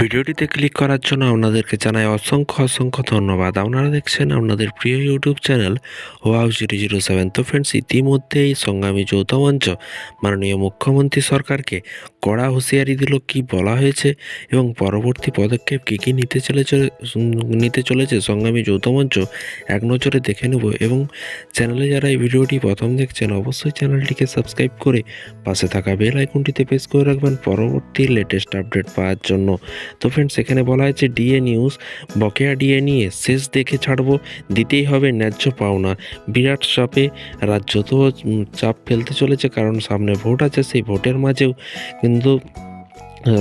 ভিডিওটিতে ক্লিক করার জন্য আপনাদেরকে জানাই অসংখ্য অসংখ্য ধন্যবাদ। আপনারা দেখছেন আপনাদের প্রিয় YouTube channel wow zero zero seven. তো ফ্রেন্ডস ইতিমধ্যেই সংগ্রামী যৌথ মঞ্চ মাননীয় মুখ্যমন্ত্রী সরকারকে কড়া হুঁশিয়ারি দিল কি বলা হয়েছে এবং পরবর্তী পদক্ষেপ কী কী নিতে চলেছে নিতে চলেছে সংগ্রামী যৌথ মঞ্চ এক নজরে দেখে নেব এবং চ্যানেলে যারা এই ভিডিওটি প্রথম দেখছেন অবশ্যই চ্যানেলটিকে সাবস্ক্রাইব করে পাশে থাকা বেল আইকনটিতে প্রেস করে রাখবেন। পরবর্তী লেটেস্ট আপডেট পাওয়ার জন্য তো ফ্রেন্ডস এখানে বলা হয়েছে ডিএ নিউজ বকেয়া ডিএ নিয়ে শেষ দেখে ছাড়বো, দিতেই হবে ন্যায্য পাওনা। বিরাট চাপে রাজ্য তো চাপ ফেলতে চলেছে, কারণ সামনে ভোট আছে, সেই ভোটের মাঝেও কিন্তু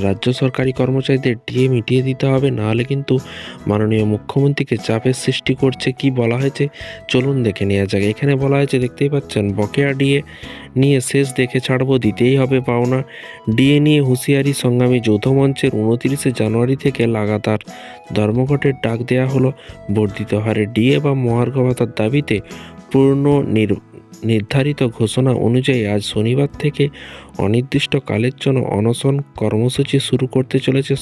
রাজ্য সরকারি কর্মচারীদের ডিএ মিটিয়ে দিতে হবে, নাহলে কিন্তু মাননীয় মুখ্যমন্ত্রীকে চাপের সৃষ্টি করছে। কি বলা হয়েছে? চলুন দেখে নেওয়া যাক। এখানে বলা হয়েছে, দেখতেই পাচ্ছেন, বকেয়া ডিএ নিয়ে শেষ দেখে ছাড়বো, দিতেই হবে পাওনা। ডিএ নিয়ে হুঁশিয়ারি সংগ্রামী যৌথ মঞ্চের উনতিরিশে জানুয়ারি থেকে লাগাতার ধর্মঘটের ডাক দেওয়া হলো। বর্ধিত হারে ডিএ বা মহার্ঘ ভাতার দাবিতে পূর্ণ নির নির্ধারিত ঘোষণা অনুযায়ী আজ শনিবার থেকে অনির্দিষ্টকালের জন্য অনশন কর্মসূচি শুরু করতে চলেছে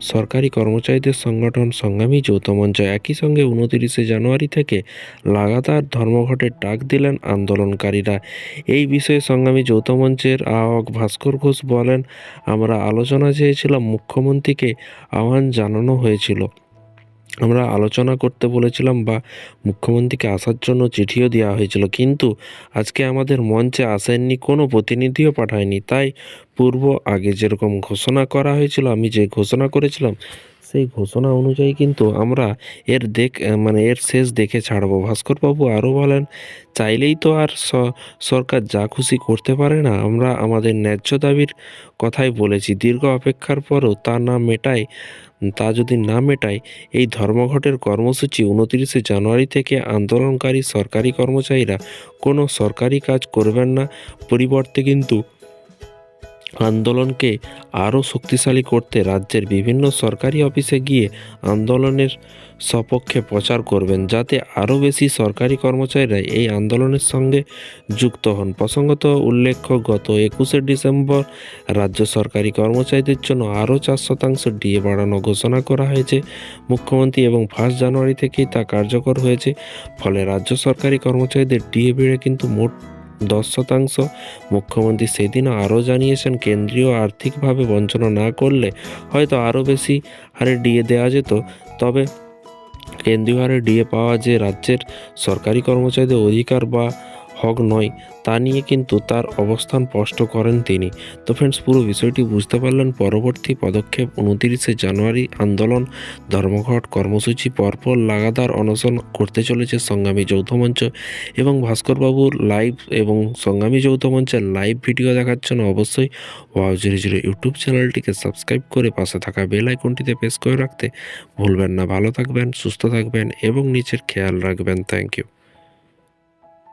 সরকারি কর্মচারীদের সংগঠন সংগ্রামী যৌথ মঞ্চ। একই সঙ্গে উনতিরিশে জানুয়ারি থেকে লাগাতার ধর্মঘটের ডাক দিলেন আন্দোলনকারীরা। এই বিষয়ে সংগ্রামী যৌথ মঞ্চের আহ্বায়ক ভাস্কর ঘোষ বলেন, আমরা আলোচনা চেয়েছিলাম, মুখ্যমন্ত্রীকে আহ্বান জানানো হয়েছিল। আমরা আলোচনা করতে বলেছিলাম বা মুখ্যমন্ত্রীকে আসার জন্য চিঠিও দেওয়া হয়েছিল। কিন্তু আজকে আমাদের মঞ্চে আসেননি, কোনো প্রতিনিধিও পাঠায়নি। তাই পূর্ব আগে যেরকম ঘোষণা করা হয়েছিল, আমি যে ঘোষণা করেছিলাম, সেই ঘোষণা অনুযায়ী কিন্তু আমরা এর দেখ মানে এর শেষ দেখে ছাড়বো। ভাস্করবাবু আরও বলেন, চাইলেই তো আর সরকার যা খুশি করতে পারে না, আমরা আমাদের ন্যায্য দাবির কথাই বলেছি। দীর্ঘ অপেক্ষার পরও তা না মেটায় তা যদি না মেটায় এই ধর্মঘটের কর্মসূচি উনতিরিশে জানুয়ারি থেকে আন্দোলনকারী সরকারি কর্মচারীরা কোনো সরকারি কাজ করবেন না। পরিবর্তে কিন্তু আন্দোলনকে আরও শক্তিশালী করতে রাজ্যের বিভিন্ন সরকারি অফিসে গিয়ে আন্দোলনের সপক্ষে প্রচার করবেন, যাতে আরও বেশি সরকারি কর্মচারীরা এই আন্দোলনের সঙ্গে যুক্ত হন। প্রসঙ্গত উল্লেখ্য, গত একুশে ডিসেম্বর রাজ্য সরকারি কর্মচারীদের জন্য আরও চার শতাংশ ডিএ বাড়ানো ঘোষণা করা হয়েছে। মুখ্যমন্ত্রী এবং ফার্স্ট জানুয়ারি থেকেই তা কার্যকর হয়েছে, ফলে রাজ্য সরকারি কর্মচারীদের ডিএ বেড়ে কিন্তু মোট দশ শতাংশ। মুখ্যমন্ত্রী সেদিন আরও জানিয়েছেন, কেন্দ্রীয় আর্থিকভাবে বঞ্চনা না করলে হয়তো আরও বেশি হারে ডিএ দেওয়া যেত। তবে কেন্দ্রীয় হারে ডিএ পাওয়া যে রাজ্যের সরকারি কর্মচারীদের অধিকার বা হক নয়, তা নিয়ে কিন্তু তার অবস্থান স্পষ্ট করেন তিনি। তো ফ্রেন্ডস পুরো বিষয়টি বুঝতে পারলেন। পরবর্তী পদক্ষেপ উনতিরিশে জানুয়ারি আন্দোলন, ধর্মঘট, কর্মসূচি, পরপর লাগাতার অনশন করতে চলেছে সংগ্রামী যৌথ মঞ্চ এবং ভাস্করবাবুর লাইভ এবং সংগ্রামী যৌথ মঞ্চের লাইভ ভিডিও দেখার জন্য অবশ্যই। ওয়াও জিরো জিরো ইউটিউব চ্যানেলটিকে সাবস্ক্রাইব করে পাশে থাকা বেল আইকনটিতে প্রেস করে রাখতে ভুলবেন না। ভালো থাকবেন, সুস্থ থাকবেন এবং নিচের খেয়াল রাখবেন। Thank you